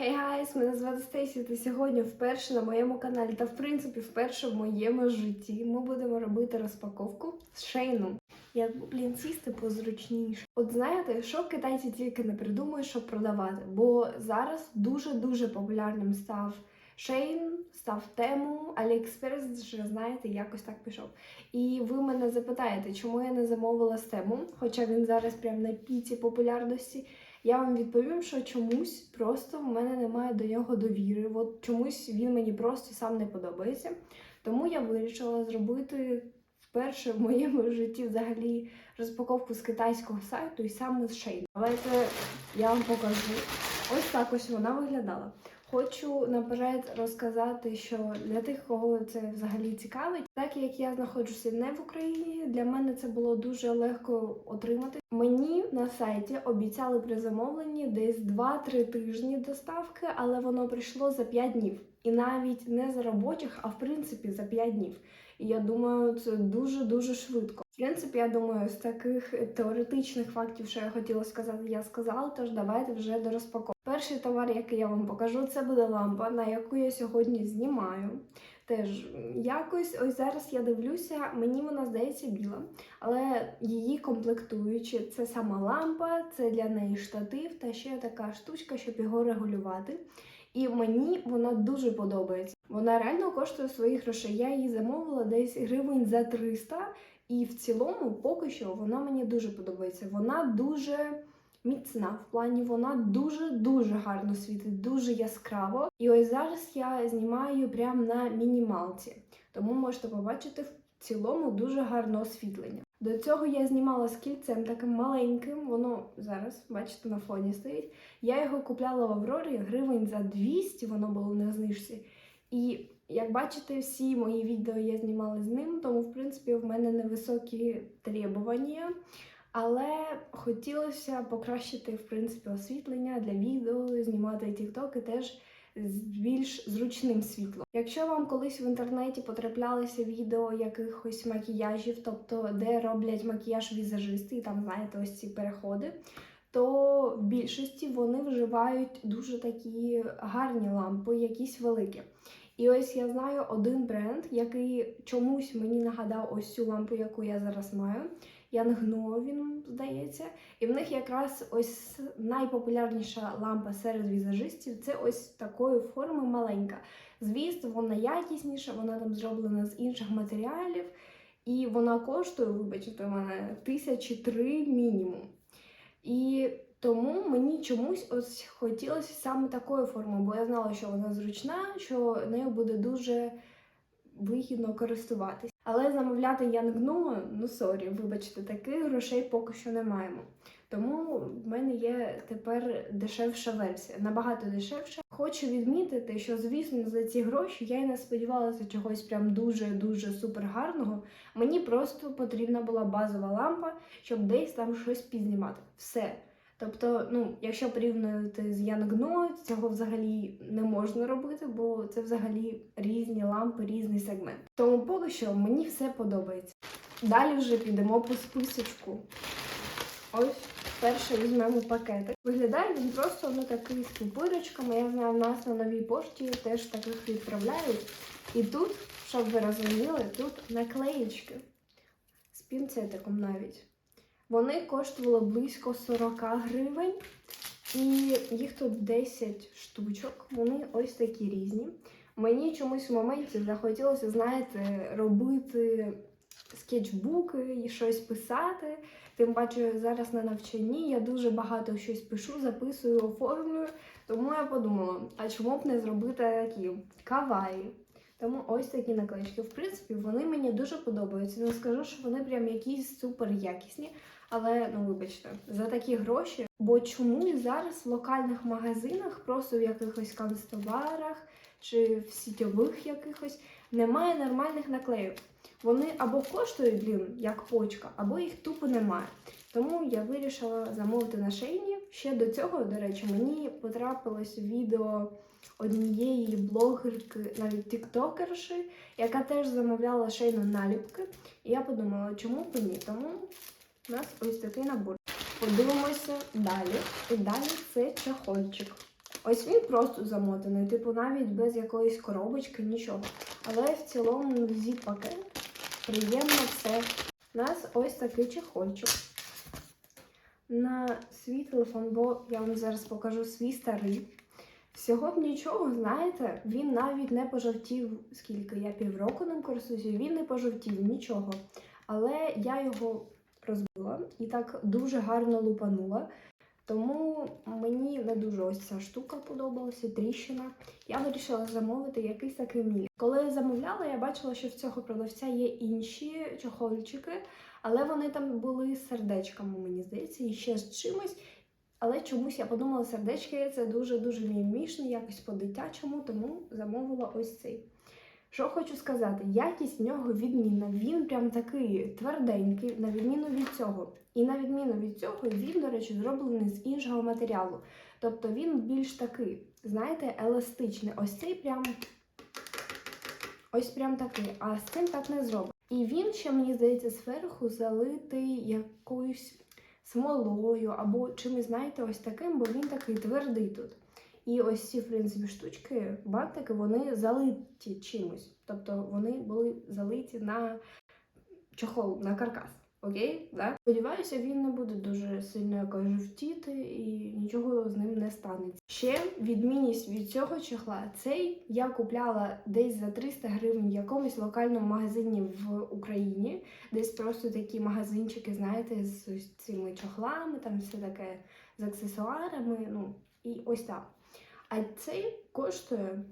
Хей гайс, мене звати Стейсі. Та сьогодні вперше на моєму каналі, та в принципі вперше в моєму житті ми будемо робити розпаковку з шейну. Як блін сісти позручніше. От знаєте, що китайці тільки не придумують, щоб продавати, бо зараз дуже дуже популярним став Шейн, став тему, Аліекспрес вже знаєте, якось так пішов. І ви мене запитаєте, чому я не замовила з тему, хоча він зараз прям на піці популярності. Я вам відповім, що чомусь просто в мене немає до нього довіри. От чомусь він мені просто сам не подобається. Тому я вирішила зробити вперше в моєму житті взагалі розпаковку з китайського сайту і саме з Шейн. Давайте я вам покажу. Ось так ось вона виглядала. Хочу наперед розказати, що для тих, кого це взагалі цікавить, так як я знаходжуся не в Україні, для мене це було дуже легко отримати. Мені на сайті обіцяли при замовленні десь 2-3 тижні доставки, але воно прийшло за 5 днів. І навіть не за робочих, а в принципі за 5 днів. І я думаю, це дуже дуже швидко. Принципі, я думаю, з таких теоретичних фактів, що я хотіла сказати, я сказала. Тож давайте вже до розпаковки. Перший товар, який я вам покажу, це буде лампа, на яку я сьогодні знімаю. Теж якось ось зараз я дивлюся, мені вона здається біла, але її комплектуючі це сама лампа, це для неї штатив та ще така штучка, щоб його регулювати. І мені вона дуже подобається. Вона реально коштує своїх грошей. Я її замовила десь гривень за 300, і в цілому, поки що, вона мені дуже подобається. Вона дуже міцна в плані, вона дуже-дуже гарно світить, дуже яскраво. І ось зараз я знімаю прямо на мінімалці, тому можете побачити в цілому дуже гарне освітлення. До цього я знімала з кільцем таким маленьким, воно зараз, бачите, на фоні стоїть. Я його купляла в Аврорі гривень за 200, воно було на знижці. І як бачите, всі мої відео я знімала з ним, тому в принципі в мене невисокі требування. Але хотілося покращити в принципі освітлення для відео, знімати тіктоки теж з більш зручним світлом. Якщо вам колись в інтернеті потраплялися відео якихось макіяжів, тобто де роблять макіяж візажисти, і там знаєте ось ці переходи. То в більшості вони вживають дуже такі гарні лампи, якісь великі. І ось я знаю один бренд, який чомусь мені нагадав ось цю лампу, яку я зараз маю. Янгно він здається. І в них якраз ось найпопулярніша лампа серед візажистів це ось такої форми маленька. Звісно, вона якісніша, вона там зроблена з інших матеріалів, і вона коштує, вибачте, мене тисячі три мінімум. І тому мені чомусь ось хотілося саме такої форми, бо я знала, що вона зручна, що нею буде дуже вигідно користуватись. Але замовляти Янгну, ну сорі, вибачте, таких грошей поки що не маємо. Тому в мене є тепер дешевша версія, набагато дешевша. Хочу відмітити, що звісно за ці гроші я й не сподівалася чогось прям дуже-дуже супер гарного. Мені просто потрібна була базова лампа, щоб десь там щось підзнімати. Все. Тобто, ну, якщо порівнювати з Янгно, цього взагалі не можна робити, бо це взагалі різні лампи, різний сегмент. Тому поки що мені все подобається. Далі вже підемо по списочку. Ось перше візьмемо пакетик. Виглядає він просто ну, такий з пупирочками. Я знаю, в нас на новій пошті теж таких відправляють. І тут, щоб ви розуміли, тут наклеїчки з пінцетиком навіть. Вони коштували близько 40 гривень, і їх тут 10 штучок. Вони ось такі різні. Мені чомусь в моменті захотілося, знаєте, робити скетчбуки і щось писати. Тим паче зараз на навчанні я дуже багато щось пишу, записую, оформлюю. Тому я подумала, а чому б не зробити такі каваї? Тому ось такі наклеїчки. В принципі, вони мені дуже подобаються. Не скажу, що вони прям якісь супер якісні. Але ну вибачте, за такі гроші. Бо чомусь зараз в локальних магазинах, просто в якихось канцтоварах чи в сітьових якихось немає нормальних наклеїв. Вони або коштують блін, як почка, або їх тупо немає. Тому я вирішила замовити на шейні. Ще до цього, до речі, мені потрапилось відео однієї блогерки, навіть тіктокерші, яка теж замовляла шейну наліпки. І я подумала, чому б ні? Тому у нас ось такий набор. Подивимося далі. І далі це чахольчик. Ось він просто замотаний, типу навіть без якоїсь коробочки, нічого. Але в цілому зіп-пакет приємно все. У нас ось такий чехольчик на свій телефон, бо я вам зараз покажу свій старий. Всього б нічого, знаєте, він навіть не пожовтів, скільки я півроку ним користуюся, він не пожовтів нічого. Але я його розбила і так дуже гарно лупанула. Тому мені не дуже ось ця штука подобалася, тріщина. Я вирішила замовити якийсь такий міль. Коли я замовляла, я бачила, що в цього продавця є інші чохольчики, але вони там були з сердечками, мені здається, і ще з чимось. Але чомусь я подумала, сердечки це дуже-дуже мімішно, якось по-дитячому, тому замовила ось цей. Що хочу сказати, якість в нього відмінна. Він прям такий тверденький, на відміну від цього. І на відміну від цього, він, до речі, зроблений з іншого матеріалу. Тобто він більш такий, знаєте, еластичний. Ось цей прям ось прям такий, а з цим так не зроблено. І він ще, мені здається, зверху залитий якоюсь смолою або чимось, знаєте, ось таким, бо він такий твердий тут. І ось ці, в принципі, штучки, бантики, вони залиті чимось. Тобто вони були залиті на чохол, на каркас. Окей? Да? Сподіваюся, він не буде дуже сильно якось жовтіти і нічого з ним не станеться. Ще відмінність від цього чохла. Цей я купляла десь за 300 гривень в якомусь локальному магазині в Україні. Десь просто такі магазинчики, знаєте, з цими чохлами, там все таке з аксесуарами. Ну, і ось так. А цей коштує,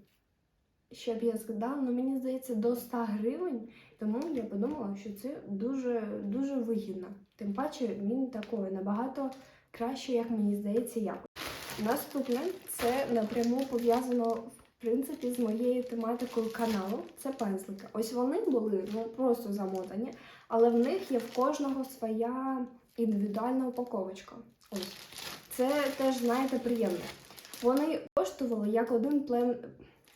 щоб я згадала, ну мені здається, до 100 гривень. Тому я подумала, що це дуже дуже вигідно. Тим паче він такий набагато краще, як мені здається, якось. Наступне це напряму пов'язано в принципі з моєю тематикою каналу. Це пензлики. Ось вони були ну просто замотані, але в них є в кожного своя індивідуальна упаковочка. Ось це теж знаєте приємно. Вони коштували як один плен.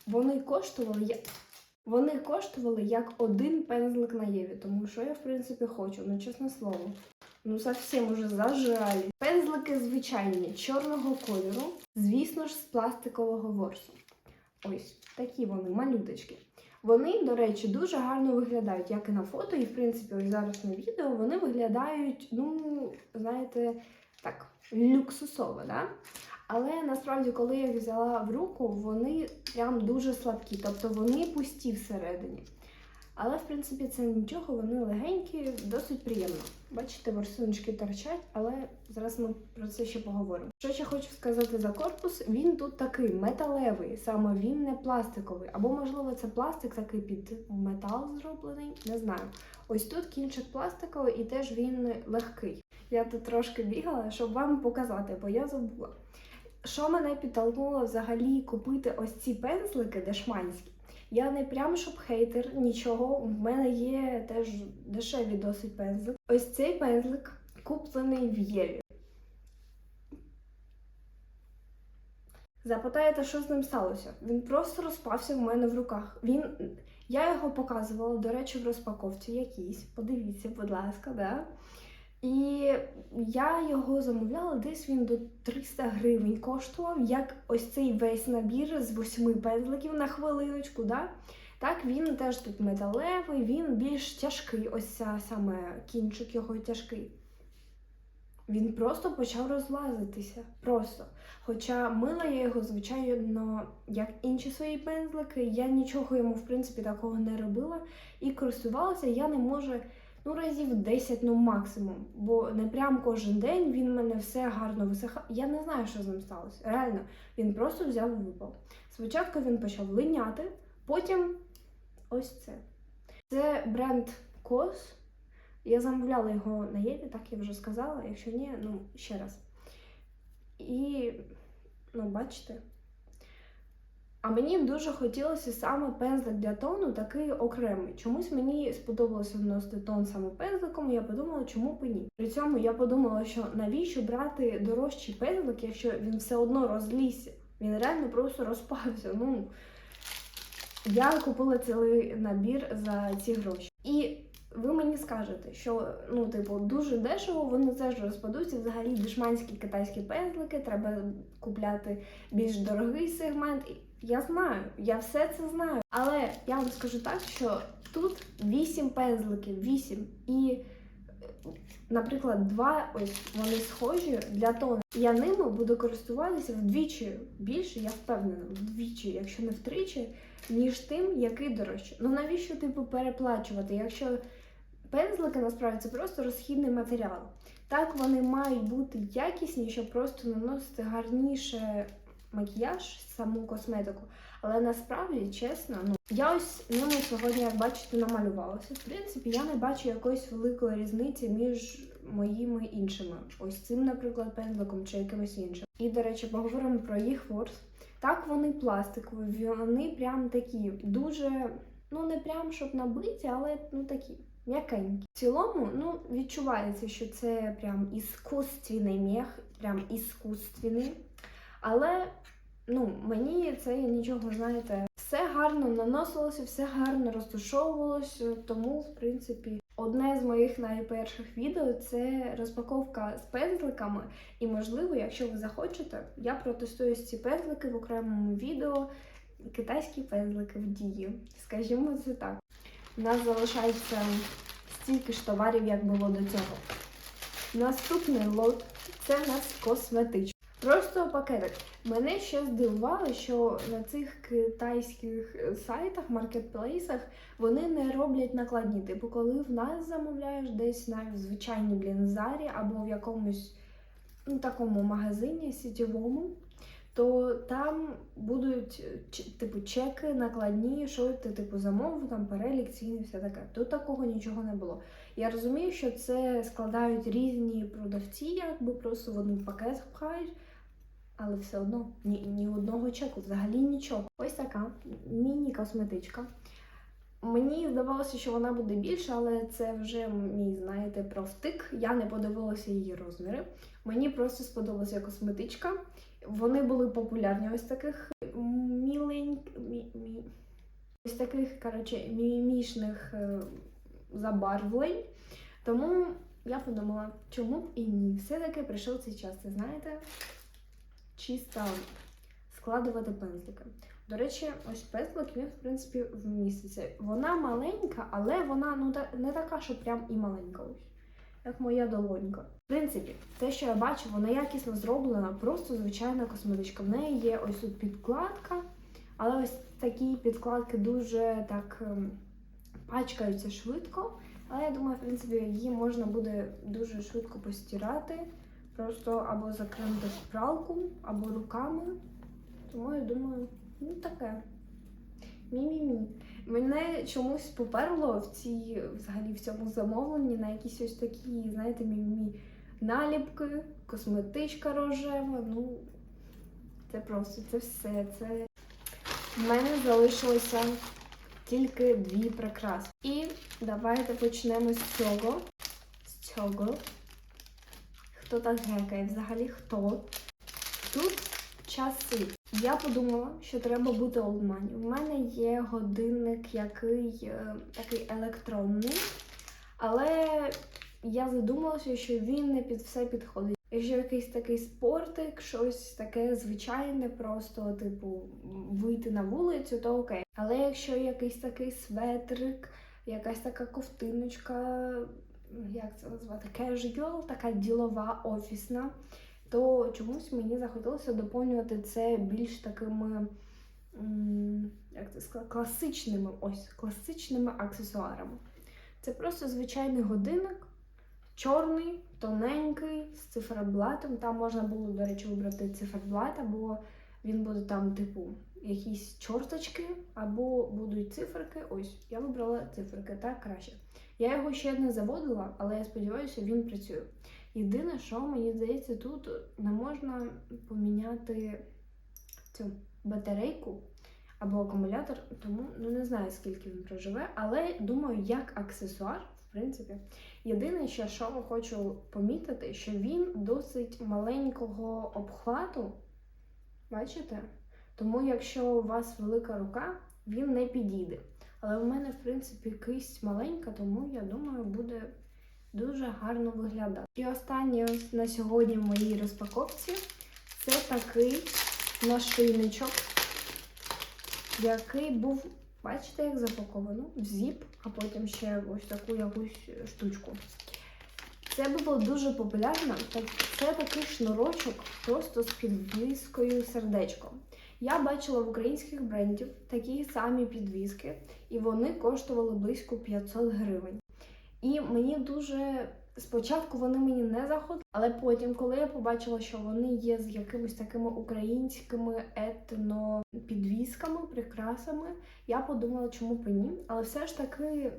Вони коштували як. Вони коштували як один пензлик на Єві, тому що я, в принципі, хочу, ну чесне слово. Ну, зовсім уже зажали. Пензлики звичайні, чорного кольору, звісно ж, з пластикового ворсу. Ось такі вони, малюточки. Вони, до речі, дуже гарно виглядають, як і на фото, і в принципі, ось зараз на відео вони виглядають, ну, знаєте, так, люксусово, да? Але насправді, коли я їх взяла в руку, вони прям дуже слабкі, тобто вони пусті всередині. Але, в принципі, це нічого, вони легенькі, досить приємно. Бачите, ворсиночки торчать, але зараз ми про це ще поговоримо. Що ще хочу сказати за корпус, він тут такий металевий, саме він не пластиковий. Або, можливо, це пластик такий під метал зроблений, не знаю. Ось тут кінчик пластиковий і теж він легкий. Я тут трошки бігала, щоб вам показати, бо я забула. Що мене підтолкнуло взагалі купити ось ці пензлики дешманські? Я не прям щоб хейтер, нічого. В мене є теж дешеві досить пензлик. Ось цей пензлик куплений в Єві. Запитаєте, що з ним сталося? Він просто розпався в мене в руках. Він. Я його показувала, до речі, в розпаковці якійсь. Подивіться, будь ласка, да? І я його замовляла, десь він до 300 гривень коштував, як ось цей весь набір з восьми пензликів на хвилиночку. Да? Так, він теж тут металевий, він більш тяжкий, ось ця саме кінчик його тяжкий. Він просто почав розлазитися. Просто. Хоча мила я його, звичайно, як інші свої пензлики, я нічого йому, в принципі, такого не робила. І користувалася я не можу ну разів 10, ну максимум. Бо не прям кожен день він мене все гарно висихав. Я не знаю, що з ним сталося. Реально, він просто взяв і випав. Спочатку він почав линяти, потім ось це. Це бренд Кос. Я замовляла його на Єві, так я вже сказала. Якщо ні, ну ще раз. І, ну, бачите. А мені дуже хотілося саме пензлик для тону такий окремий. Чомусь мені сподобалося вносити тон саме пензликом, і я подумала, чому б ні. При цьому я подумала, що навіщо брати дорожчий пензлик, якщо він все одно розлізся. Він реально просто розпався. Ну, я купила цілий набір за ці гроші. І ви мені скажете, що ну, типу, дуже дешево, вони теж розпадуться. Взагалі дешманські китайські пензлики, треба купляти більш дорогий сегмент. Я знаю, я все це знаю. Але я вам скажу так, що тут 8 пензликів, 8. І, наприклад, два ось вони схожі для тону. Я ними буду користуватися вдвічі більше, я впевнена, вдвічі, якщо не втричі, ніж тим, який дорожче. Ну навіщо типу переплачувати? Якщо пензлики насправді це просто розхідний матеріал. Так вони мають бути якісні, щоб просто наносити гарніше макіяж, саму косметику. Але насправді, чесно, ну я ось ними сьогодні, як бачите, намалювалася. В принципі, я не бачу якоїсь великої різниці між моїми іншими. Ось цим, наприклад, пензликом чи якимось іншим. І, до речі, поговоримо про їх ворс. Так, вони пластикові, вони прям такі дуже, ну не прям щоб набиті, але ну такі м'якенькі. В цілому, ну відчувається, що це прям іскусственний мех, прям іскусственний. Але ну мені це нічого, знаєте, все гарно наносилося, все гарно розтушовувалося, тому, в принципі, одне з моїх найперших відео це розпаковка з пензликами. І, можливо, якщо ви захочете, я протестую ці пензлики в окремому відео. Китайські пензлики в дії. Скажімо це так. У нас залишається стільки ж товарів, як було до цього. Наступний лот це у нас косметичний. Просто пакетик. Мене ще здивувало, що на цих китайських е, сайтах, маркетплейсах вони не роблять накладні. Типу, коли в нас замовляєш десь на звичайній блінзарі або в якомусь ну, такому магазині сітєвому, то там будуть е, типу чеки накладні, що ти типу замовив, там перелік цін і все таке. Тут такого нічого не було. Я розумію, що це складають різні продавці, якби просто в один пакет пхають. Але все одно ні, ні одного чеку, взагалі нічого. Ось така міні-косметичка. Мені здавалося, що вона буде більша, але це вже мій, знаєте, профтик. Я не подивилася її розміри. Мені просто сподобалася косметичка. Вони були популярні ось таких міленьк... Мі... Мі... Ось таких, коротше, мімішних е, забарвлень. Тому я подумала, чому б і ні. Все-таки прийшов цей час, це знаєте, чисто складувати пензлики. До речі, ось пензлик він, в принципі, вміститься. Вона маленька, але вона ну, не така, що прям і маленька ось. Як моя долонька. В принципі, те, що я бачу, вона якісно зроблена, просто звичайна косметичка. В неї є ось тут підкладка, але ось такі підкладки дуже так ем, пачкаються швидко. Але я думаю, в принципі, її можна буде дуже швидко постирати. Просто або закинути в пралку, або руками. Тому я думаю, ну таке. Мі-мі-мі. Мене чомусь поперло в цій, взагалі в цьому замовленні на якісь ось такі, знаєте, мі-мі наліпки, косметичка рожева. Ну, це просто це все. Це в мене залишилося тільки дві прикраси. І давайте почнемо з цього. З цього. Хто так гекає? Взагалі хто? Тут часи. Я подумала, що треба бути олдмані. У мене є годинник, який е, такий електронний, але я задумалася, що він не під все підходить. Якщо якийсь такий спортик, щось таке звичайне, просто типу вийти на вулицю, то окей. Але якщо якийсь такий светрик, якась така ковтиночка, як це назвати, casual, така ділова, офісна, то чомусь мені захотілося доповнювати це більш такими, як це сказати, класичними, ось, класичними аксесуарами. Це просто звичайний годинник, чорний, тоненький, з циферблатом. Там можна було, до речі, вибрати циферблат, або він буде там, типу, якісь чорточки, або будуть циферки. Ось, я вибрала циферки, так краще. Я його ще не заводила, але я сподіваюся, він працює. Єдине, що мені здається, тут не можна поміняти цю батарейку або акумулятор, тому ну не знаю, скільки він проживе, але думаю, як аксесуар, в принципі. Єдине, що, що хочу помітити, що він досить маленького обхвату. Бачите? Тому, якщо у вас велика рука, він не підійде. Але в мене, в принципі, кисть маленька, тому я думаю, буде дуже гарно виглядати. І останнє на сьогодні в моїй розпаковці це такий нашийничок, який був, бачите, як запаковано в зіп, а потім ще ось таку якусь штучку. Це було дуже популярно. Це такий шнурочок просто з підвіскою сердечком. Я бачила в українських брендів такі самі підвіски, і вони коштували близько 500 гривень. І мені дуже спочатку вони мені не заходили, але потім, коли я побачила, що вони є з якимись такими українськими етно-підвісками, прикрасами, я подумала, чому б ні. Але все ж таки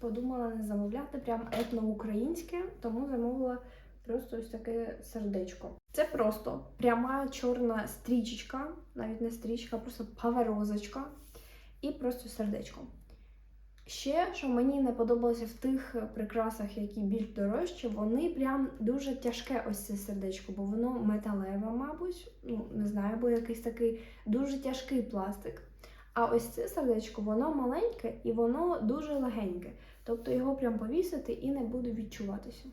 подумала не замовляти прям етно-українське, тому замовила просто ось таке сердечко. Це просто пряма чорна стрічечка, навіть не стрічка, просто паверозочка і просто сердечко. Ще, що мені не подобалося в тих прикрасах, які більш дорожчі, вони прям дуже тяжке ось це сердечко, бо воно металеве, мабуть, ну не знаю, бо якийсь такий дуже тяжкий пластик. А ось це сердечко, воно маленьке і воно дуже легеньке. Тобто його прям повісити і не буде відчуватися.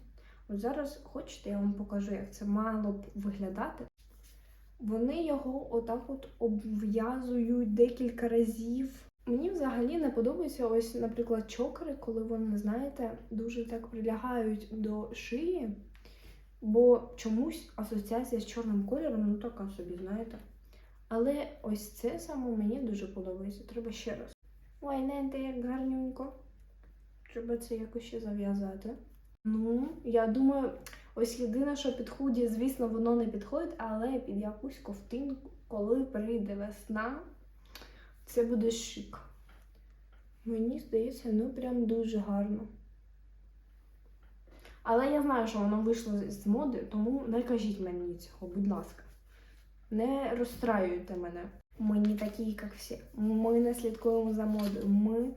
От зараз хочете, я вам покажу, як це мало б виглядати. Вони його отак от обв'язують декілька разів. Мені взагалі не подобається ось, наприклад, чокери, коли вони, знаєте, дуже так прилягають до шиї, бо чомусь асоціація з чорним кольором, ну така собі, знаєте. Але ось це саме мені дуже подобається. Треба ще раз. Ой, не як гарненько. Треба це якось ще зав'язати. Ну, я думаю, ось єдине, що під худі, звісно, воно не підходить, але під якусь ковтинку, коли прийде весна, це буде шик. Мені здається, ну прям дуже гарно. Але я знаю, що воно вийшло з моди, тому не кажіть мені цього, будь ласка. Не розстраюйте мене. Ми не такі, як всі. Ми не слідкуємо за модою. Ми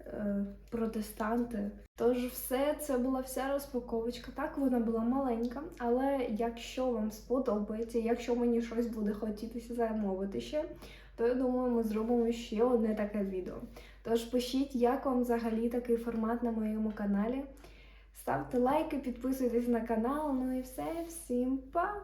е, протестанти. Тож, все це була вся розпаковочка. Так, вона була маленька, але якщо вам сподобається, якщо мені щось буде хотітися замовити ще, то я думаю, ми зробимо ще одне таке відео. Тож пишіть, як вам взагалі такий формат на моєму каналі. Ставте лайки, підписуйтесь на канал. Ну і все, всім па!